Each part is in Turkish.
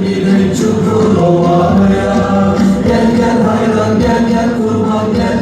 Gidin çukurlova'ya Gel gel hayran gel gel kurban gel.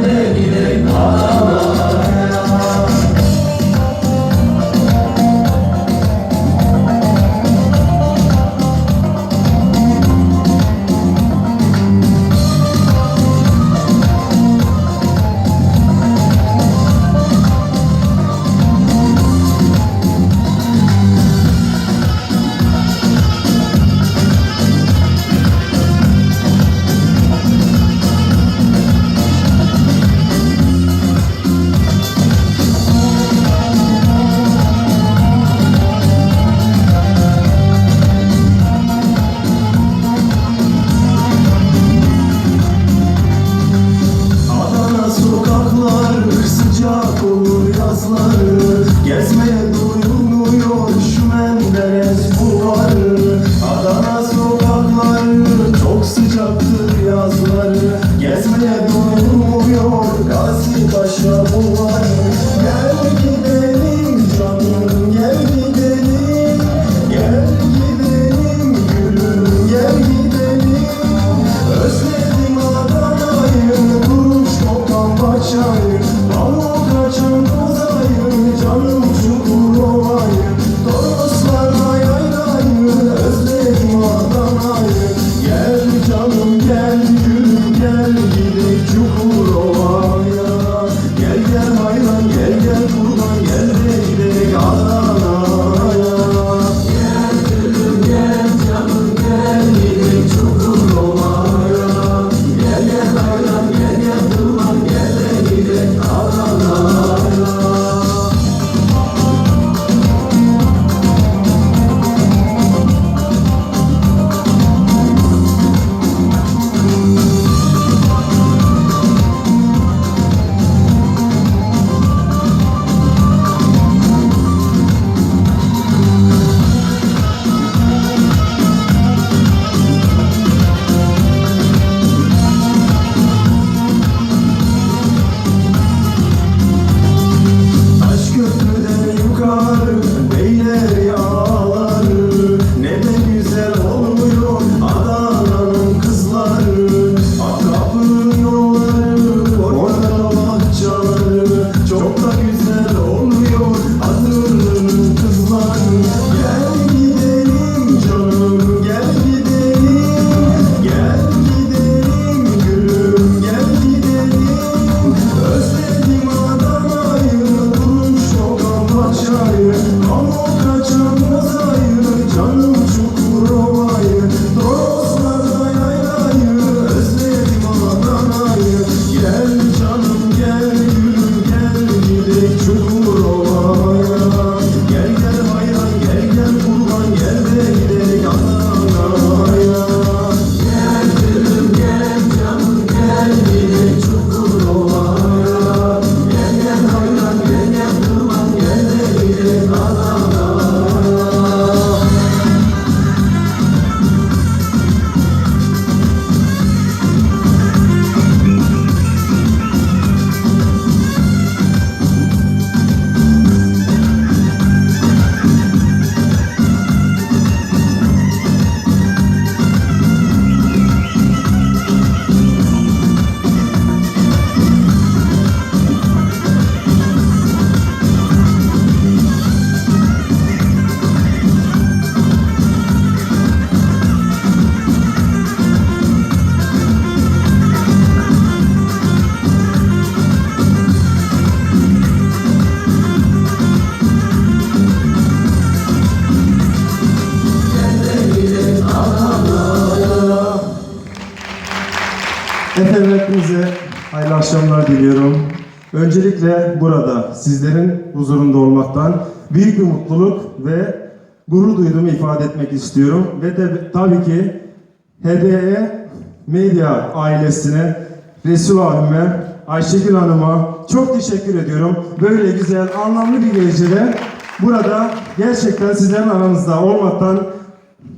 Gezmeye duyuluyor şu menderes buharı. Adana sokakları çok sıcaktır yazları. Gezmeye duyuluyor Gazi Paşa buharı. hepinize hayırlı akşamlar diliyorum. Öncelikle burada sizlerin huzurunda olmaktan büyük bir mutluluk ve gurur duyduğumu ifade etmek istiyorum. Ve de, tabii ki HDE Medya ailesine, Resul abime, Ayşegül Hanım'a çok teşekkür ediyorum. Böyle güzel, anlamlı bir gecede burada gerçekten sizlerin aranızda olmaktan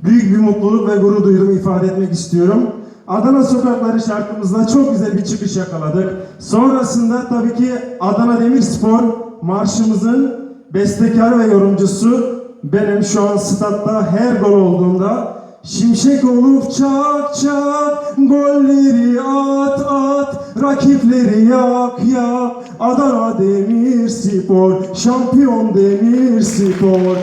büyük bir mutluluk ve gurur duyduğumu ifade etmek istiyorum. Adana sokakları şarkımızla çok güzel bir çıkış yakaladık. Sonrasında tabii ki Adana Demirspor marşımızın bestekarı ve yorumcusu benim şu an statta her gol olduğunda Şimşek olup çak çak, golleri at at, rakipleri yak yak. Adana Demir Spor, şampiyon Demir Spor.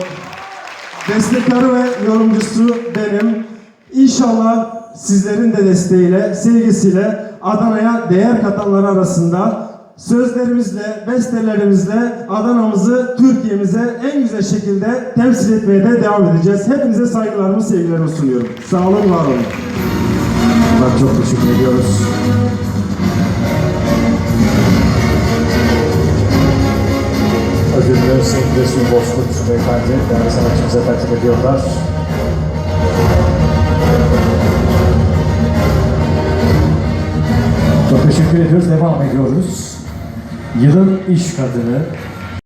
Destekarı ve yorumcusu benim. İnşallah sizlerin de desteğiyle, sevgisiyle Adana'ya değer katanlar arasında sözlerimizle, bestelerimizle Adana'mızı, Türkiye'mize en güzel şekilde temsil etmeye de devam edeceğiz. Hepinize saygılarımı, sevgilerimi sunuyorum. Sağ olun, var olun. Ben çok teşekkür ediyoruz. Ödülünü sevgili Resul Bozkurt Beyefendi değerli sanatçımıza takdim ediyorlar. Çok teşekkür ediyoruz. Devam ediyoruz. Yılın iş kadını